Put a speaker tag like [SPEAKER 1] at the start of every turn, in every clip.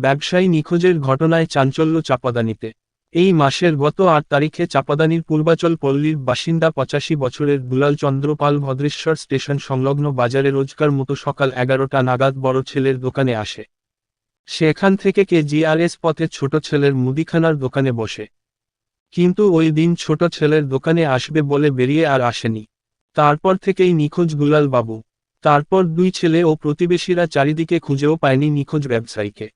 [SPEAKER 1] ব্যবসায়ী নিখোঁজের ঘটনায় চাঞ্চল্য চাপাদানিতে। এই মাসের গত আট তারিখে চাপাদানির পূর্বাচল পল্লীর বাসিন্দা পঁচাশি বছরের দুলাল চন্দ্র পাল ভদ্রেশ্বর স্টেশন সংলগ্ন বাজারে রোজকার মতো সকাল এগারোটা নাগাদ বড় ছেলের দোকানে আসে। সেখান থেকে কে জিআরএস পথে ছোট ছেলের মুদিখানার দোকানে বসে। কিন্তু ওই দিন ছোট ছেলের দোকানে আসবে বলে বেরিয়ে আর আসেনি। তারপর থেকেই নিখোঁজ দুলাল বাবু। তারপর দুই ছেলে ও প্রতিবেশীরা চারিদিকে খুঁজেও পায়নি নিখোঁজ ব্যবসায়ীকে।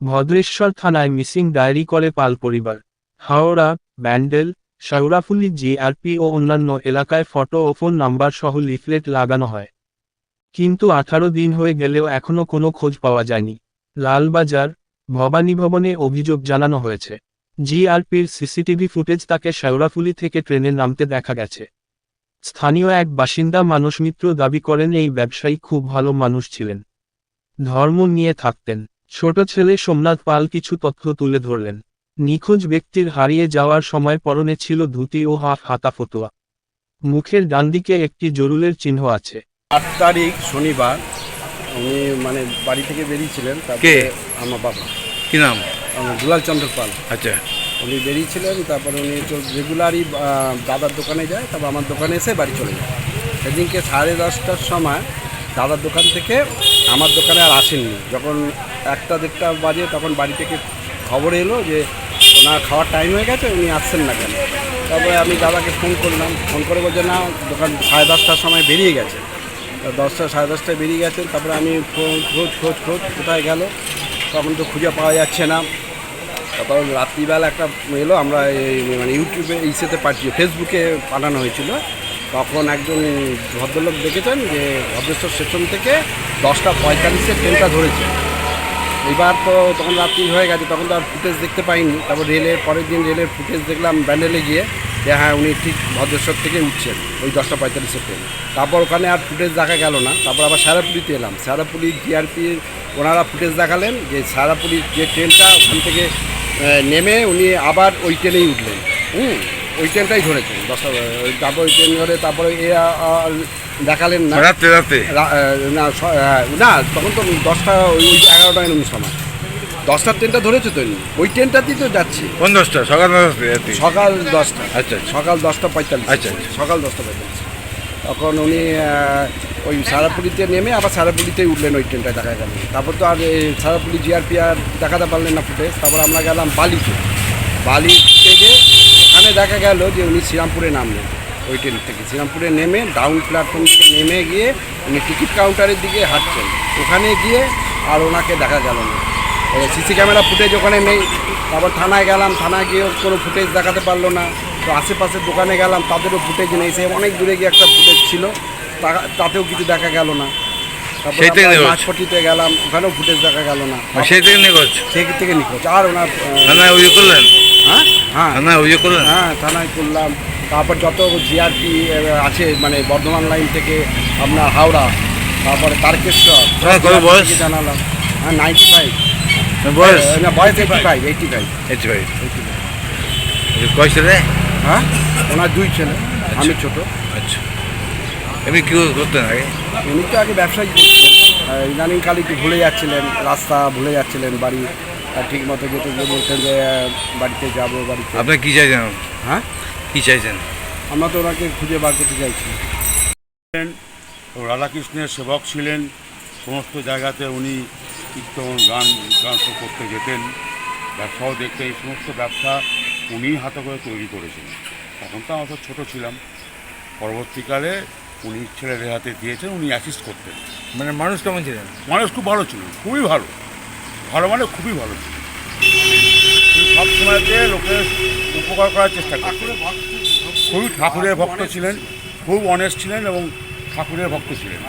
[SPEAKER 1] ভদ্রেশ্বর থানায় মিসিং ডায়েরি করে পাল পরিবার। হাওড়া, ব্যান্ডেল শাউরাফুলি জিআরপি ও অন্যান্য এলাকায় ফটো ও ফোন নাম্বার সহ লিফলেট লাগানো হয়। কিন্তু আঠারো দিন হয়ে গেলেও এখনও কোনো খোঁজ পাওয়া যায়নি। লালবাজার, ভবানী ভবনে অভিযোগ জানানো হয়েছে। জিআরপির সিসিটিভি ফুটেজ তাকে শাউরাফুলি থেকে ট্রেনে নামতে দেখা গেছে। স্থানীয় এক বাসিন্দা মানুষ মিত্র দাবি করেন, এই ব্যবসায়ী খুব ভালো মানুষ ছিলেন। ধর্ম নিয়ে থাকতেন। ছোট ছেলে সোমনাথ পাল কিছু তথ্য তুলে ধরলেন। নিখোঁজ ব্যক্তির হারিয়ে যাওয়ার সময় পরনে ছিল ধুতি ও হাফ হাতা ফতুয়া। মুখের ডানদিকে একটি জরুলের চিহ্ন আছে।
[SPEAKER 2] আট তারিখ শনিবার উনি মানে বাড়ি থেকে বেরিয়েছিলেন
[SPEAKER 3] কে?
[SPEAKER 2] তারপরে আমার বাবা।
[SPEAKER 3] কি নাম?
[SPEAKER 2] দুলাল চন্দ্র পাল।
[SPEAKER 3] আচ্ছা।
[SPEAKER 2] উনি বেরিয়েছিলেন তারপরে উনি রেগুলারই দাদার দোকানে যায় তারপর আমার দোকানে এসে বাড়ি চলে যায়। সেদিনকে সাড়ে দশটার সময় দাদার দোকান থেকে আমার দোকানে আর আসেননি। যখন একটা দেড়টা বাজে তখন বাড়ি থেকে খবর এলো যে ওনার খাওয়ার টাইম হয়ে গেছে, উনি আসছেন না কেন? তারপরে আমি দাদাকে ফোন করলাম। ফোন করে বলছে, না, দোকান সাড়ে দশটার সময় বেরিয়ে গেছে। দশটা সাড়ে দশটায় বেরিয়ে গেছেন তারপরে আমি ফোন খোঁজ খোঁজ খোঁজ, কোথায় গেল? তখন তো খুঁজে পাওয়া যাচ্ছে না। তারপর রাত্রিবেলা একটা এলো, আমরা এই মানে ইউটিউবে ইসেতে পাঠিয়ে ফেসবুকে পাঠানো হয়েছিল। তখন একজন ভদ্রলোক দেখেছেন যে ভদ্রেশ্বর স্টেশন থেকে দশটা পঁয়তাল্লিশে ট্রেনটা ধরেছে। এবার তো তখন রাত্রি হয়ে গেছে, তখন তো আর ফুটেজ দেখতে পাইনি। তারপর রেলের পরের দিন রেলের ফুটেজ দেখলাম ব্যান্ডেলে গিয়ে যে হ্যাঁ উনি ঠিক ভদ্রেশ্বর থেকে উঠছেন ওই দশটা পঁয়তাল্লিশের ট্রেন। তারপর ওখানে আর ফুটেজ দেখা গেল না। তারপর আবার সারাপুলিতে এলাম। সারাপুলি জিআরপি ওনারা ফুটেজ দেখালেন যে সারাপুলির যে ট্রেনটা ওখান থেকে নেমে উনি আবার ওই ট্রেনেই উঠলেন। হুম। ওই ট্রেনটাই ধরেছেন দশটা ওই তারপর ওই ট্রেন ধরে তারপরে এ দেখালেন না।
[SPEAKER 3] রাত্রে রাত্রে?
[SPEAKER 2] না না তখন তো দশটা ওই এগারোটা এরকম সময়। দশটার ট্রেনটা ধরেছে তো। ওই ট্রেনটাতেই তো যাচ্ছি।
[SPEAKER 3] কোন দশটা? সকাল দশটা
[SPEAKER 2] সকাল দশটা।
[SPEAKER 3] আচ্ছা আচ্ছা।
[SPEAKER 2] সকাল দশটা পঁয়তাল্লিশ।
[SPEAKER 3] আচ্ছা, আচ্ছা।
[SPEAKER 2] সকাল দশটা পঁয়তাল্লিশ। তখন উনি ওই সারাপুলিতে নেমে আবার সারাপুলিতেই উঠলেন ওই ট্রেনটা দেখা গেল। তারপর তো আর এই সারাপুলি জিআরপি আর দেখাতে পারলেন না ফুটে তারপর আমরা গেলাম বালিতে। বালি থেকে ওখানে দেখা গেল যে উনি শ্রীরামপুরে নামলেন ওই ট্রেন থেকে। শ্রীরামপুরে নেমে ডাউন প্ল্যাটফর্ম থেকে নেমে গিয়ে উনি টিকিট কাউন্টারের দিকে হাঁটছেন। ওখানে গিয়ে আর ওনাকে দেখা গেল না। সিসি ক্যামেরা ফুটেজ ওখানে নেই। তারপর থানায় গেলাম থানায় গিয়েও কোনো ফুটেজ দেখাতে পারল না। তো আশেপাশের দোকানে গেলাম তাদেরও ফুটেজ নেই। সে অনেক দূরে গিয়ে একটা ফুটেজ ছিল তাতেও কিছু দেখা গেল না।
[SPEAKER 3] নিখোঁজ?
[SPEAKER 2] গেলাম ওখানেও ফুটেজ দেখা গেল না।
[SPEAKER 3] সেই থেকে নিখোঁজ
[SPEAKER 2] সেই থেকে নিখোঁজ আর ওনার
[SPEAKER 3] করলেন?
[SPEAKER 2] হ্যাঁ? হ্যাঁ।
[SPEAKER 3] থানায় অভিযোগ করলেন?
[SPEAKER 2] হ্যাঁ থানায় করলাম। তারপর যত জিআরপি আছে মানে বর্ধমান লাইন থেকে আপনার হাওড়া তারপরে তারকেশ্বর
[SPEAKER 3] হ্যাঁ, বয়স?
[SPEAKER 2] জানালাম। হ্যাঁ নাইনটি ফাইভ
[SPEAKER 3] বয়স?
[SPEAKER 2] না বয়স eighty five eighty five
[SPEAKER 3] eighty five কয় ছেলে?
[SPEAKER 2] হ্যাঁ ওনার দুই ছেলে আমি ছোট।
[SPEAKER 3] আচ্ছা। এমনি কি করতেন আগে?
[SPEAKER 2] উনি তো আগে ব্যবসায়ী করছিলেন আহ, ইদানিং একটু ভুলে যাচ্ছিলেন রাস্তা ভুলে যাচ্ছিলেন বাড়ি ঠিক মতো যেতে গিয়ে বলতেন যে বাড়িতে যাব বাড়িতে।
[SPEAKER 3] আপনি কি চাইছেন?
[SPEAKER 2] হ্যাঁ?
[SPEAKER 3] কি চাইছেন?
[SPEAKER 2] আমরা তো ওনাকে খুঁজে বার করতে চাইছি।
[SPEAKER 4] ও রাধাকৃষ্ণের সেবক ছিলেন। সমস্ত জায়গাতে উনি কীর্তন গান গান করতে যেতেন। ব্যবসাও দেখতে এই সমস্ত ব্যবসা উনি হাতে করে তৈরি করেছিলেন তখন তো আমরা তো ছোটো ছিলাম। পরবর্তীকালে উনি ছেলেদের হাতে দিয়েছেন উনি অ্যাসিস্ট করতেন।
[SPEAKER 3] মানে মানুষ কেমন ছিলেন?
[SPEAKER 4] মানুষ খুব ভালো ছিল খুবই ভালো। ভালো মানে খুবই ভালো ছিল। সব সময়তে লোকের উপকার করার চেষ্টা করতেন খুবই ঠাকুরের ভক্ত ছিলেন, খুব অনেস্ট ছিলেন এবং ঠাকুরের ভক্ত ছিলেন।